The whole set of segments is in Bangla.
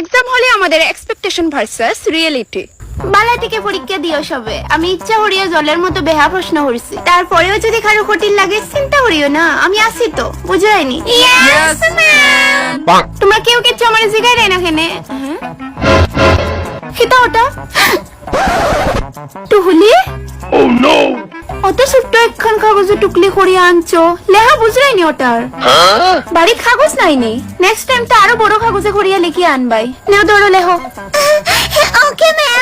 এক্সাম হলে আমাদের এক্সপেকটেশন ভার্সাস রিয়েলিটি বালা থেকে পরীক্ষা দিও সবে। আমি ইচ্ছা করিয়া জলের মতো বেহা প্রশ্ন করছি। তারপরেও যদি কারও কঠিন লাগে চিন্তা করিও না। আমি আছি তো বুঝাইনি তোমরা কেউ কিছু আমার জিগাই রে না কেনে? কিতা ওটা টুহুলি ছোট্ট একখান টুকলি করিয়া আনছো। লেহা বুঝরাইনি ওটার। বাড়ি কাগজ নাইনি নেক্সট টাইম তো আরও বড় কাগজে করিয়া আনবাই। নেও ধরো লেহ। ওকে ম্যাম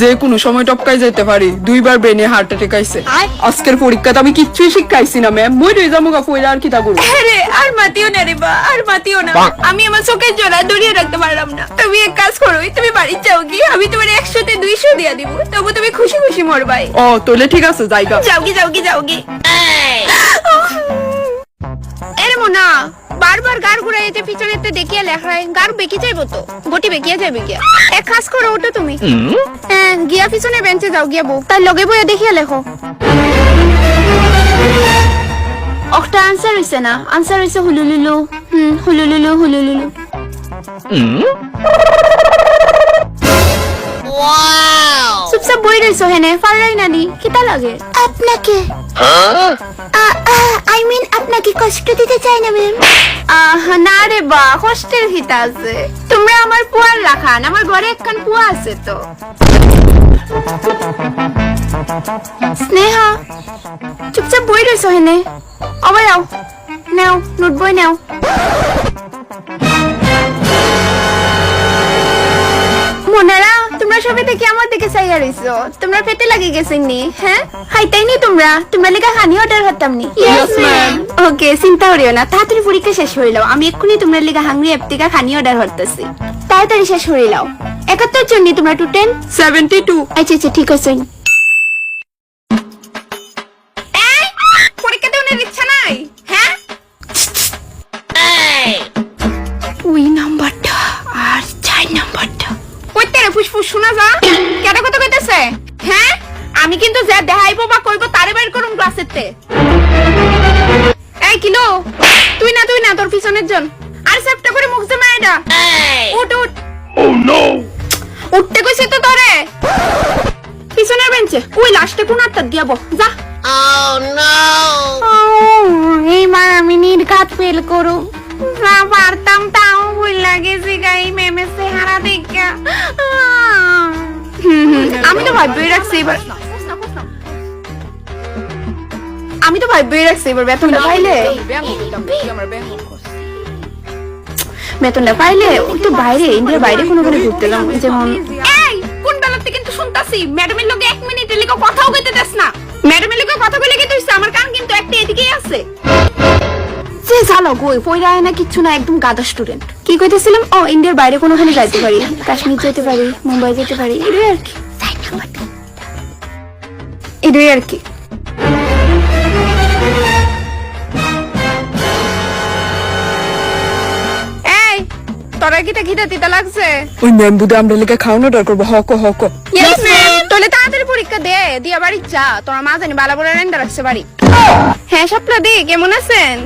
যে কোনো সময় টপকাই যেতে পারি। দুইবার ব্রেনে হার্ট অ্যাটাক আইছে। আজকের পরীক্ষাতে আমি কিচ্ছুই শিখাইছি না ম্যাম মই রয়ে যাব গা পয়লা আর কিতা করব? আরে আর মাতিও না রে বা আর মাতিও না। আমি আমার চোখের জোড়া দূরিয়ে রাখতে পারলাম না। তুমি এক কাজ করো তুমি বাড়ি যাও কি আমি তোমার একশোতে দুইশো দিয়া দিব। তবু তুমি খুশি খুশি মরবাই। ও তোলে ঠিক আছে জায়গা যাও কি যাও কি যাও কি বারবার গার ঘুরাইতে পিছনেতে দেখিয়ে লেখায় গার বেঁকে যাইবো তো গটি বেঁকিয়ে যাবে গিয়া। এক কাজ করো ওটা তুমি। হ্যাঁ গিয়া পিছনে বেঞ্চে যাও গিয়া বউ তার লগে বইয়া দেখিয়ে লেখো। একটা আনসার হইছে না আনসার হইছে হুলুলুলু। হুম হুলুলুলু হুলুলুলু। চুপচাপ বই রইছো হেনে ফারাই নানি কিতা লাগে। আপনাকে? আই মিন আপনাকে কষ্ট দিতে চাই না ম্যাম। আহ না রে বা কষ্টের হিতা আছে। তোমরা আমার পুয়ার রাখান আমার ঘরে একখান পুয়া আছে তো। স্নেহা? চুপচাপ বই রইছো হেনে। অবাই আও নেও নোট বই নাও। মোনারা তোমরা সবাই থেকে আমার দিকে চাইয়া রইছো তোমরা পেটে লাগি গেছে নি হ্যাঁ হাইতাই নি তোমরা? তোমরা লেগা হানি অর্ডার হতাম নি. ওকে চিন্তা করিও না তাড়াতাড়ি পরীক্ষা শেষ হয়ে যাও আমি এক্ষুনি তোমরা লেগা হাংরি অ্যাপ থেকে খানি অর্ডার হতেছি তাড়াতাড়ি শেষ হয়ে যাও একাত্তর জন তোমরা টু সেভেন্টি টু আচ্ছা আচ্ছা ঠিক আছে। পরীক্ষা দেওয়ার ইচ্ছা নাই হ্যাঁ ওই নাম্বারটা আর চার নাম্বারটা কইতে রে ফুসফুস শোনা যা। আমি কিন্তু যা দেখাইবো বা কইবো তারে বাইর করুন ক্লাসের তে এই কিলো তুই না তুই না তোর পিছনের জন। আর সেপটা করে মুখ জমা এটা উঠ উঠ। ও নো উঠতে কইছি তো তোরে পিছনের বেঞ্চে। ওই লাস্টে কোন আটটা দিয়াবো যা। এইবার আমি নির্ঘাত ফেল করু না পারতাম তাও ভুল লাগেছে গাই মেমে চেহারা দেখা। আমি তো ভাবই রাখছি এবার আমি তো ভাবই রাখছি এবার বেতনটা পাইলে? বেতনটা পাইলে একটু বাইরে ইন্ডিয়ার বাইরে কোনো কোনো ঘুরতে যাও যেমন এই কোন বেলাতে কিন্তু শুনতাছি? ম্যাডামের লগে এক মিনিটের লিগে কথাও কইতে দেস না। ম্যাডামের লগে কথা কইলে কি তুইছে আমার কান কিন্তু একটা এদিকেই আছে। যে জানো গই পয়রা না কিচ্ছু না একদম গাদা স্টুডেন্ট কি কইতেছিলাম? ও ইন্ডিয়ার বাইরে কোনোখানে যাইতে পারি কাশ্মীর যেতে পারি মুম্বাই যেতে পারি এটাই আর কি। এটাই আর কি। তোরা কিটা খিদা তিতা লাগছে। ওই ম্যাম বুদে আমরা লেগে খাওয়ানো দরকার হক হক। ইয়েস ম্যাম তোলে তাড়াতাড়ি পরীক্ষা দে দিয়া বাড়ি যা। তোরা মা জানি বালা বলে রেন্ডা রাখছে বাড়ি। হ্যাঁ সাপলা দি কেমন আছেন?